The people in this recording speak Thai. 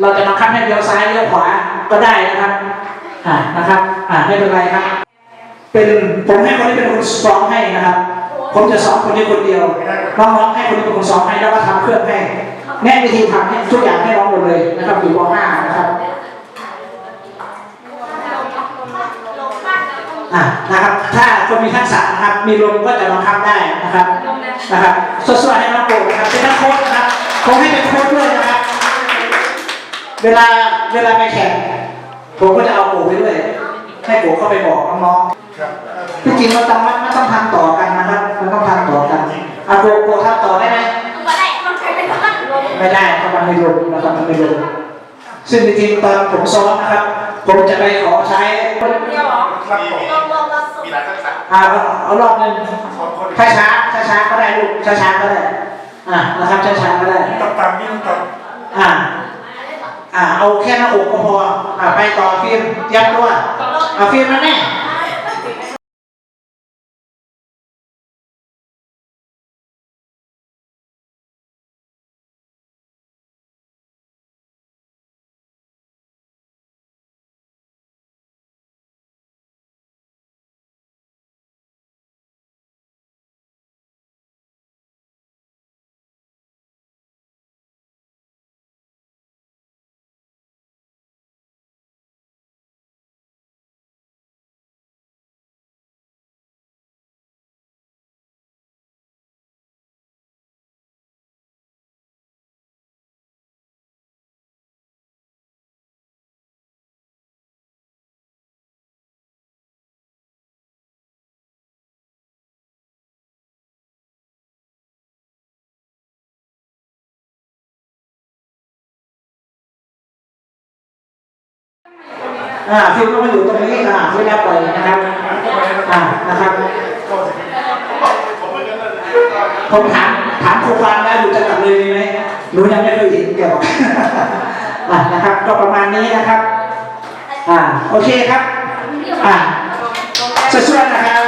เราจะบังคับให้เลี้ยวซ้ายเลี้ยวขวาก็ได้นะครับ อ่านะครับ อ่าไม่เป็นไรครับ เป็นผมให้คนนี้เป็นคนซ้อมให้นะครับ ผมจะสอนคนนี้คนเดียวน้องๆให้คนนี้เป็นคนซ้อมให้แล้วก็ทำเครื่องให้แนะวิธีทำให้ทุกอย่างให้น้องหมดเลยนะครับอยู่ป .5 นะครับอ่านะครับ ถ้าคนมีทักษะนะครับ มีลมก็จะบังคับได้นะครับ นะครับสวยๆให้น้องโปรนะครับเป็นนักโค้ชนะครับผมให้เป็นโค้ชด้วยนะครับ เวลาเวลาไปแข่งผมก็จะเอาโปรไปด้วยให้โปรเข้าไปบอกน้องๆที่จริงมันต้องมันต้องทำต่อกันนะครับ มันต้องทำต่อกันเอาโปรโปรทำต่อได้ไหมไม่ได้เพราะมันไม่ลงนะครับมันไม่ลงซึ่งจริงๆตอนผมซ้อมนะครับ ผมจะไปขอใช้มีหลายทักษะอ่าเอารอบหนึงช้าช้าช้าช้าๆก็ได้ลูกช้าช้าๆก็ได้อ่านะครับช้าช้าๆก็ได้ตับตามนี่ตับอ่า อ่าเอาแค่หน้าอกก็พออ่าไปต่อฟิล์มยัดตัวอ่าฟิล์มนั่นแน่ อ่าฟิล์มก็มาอยู่ตรงนี้อ่าไม่ได้ปล่อยนะครับอ่านะครับ ผมถามถามครูฟางแล้วอยู่จังหวัดเลยไหมหนูยังไม่เคยเห็นแกบอกอ่านะครับ ก็ประมาณนี้นะครับ อ่าโอเคครับ อ่าสุดๆนะครับ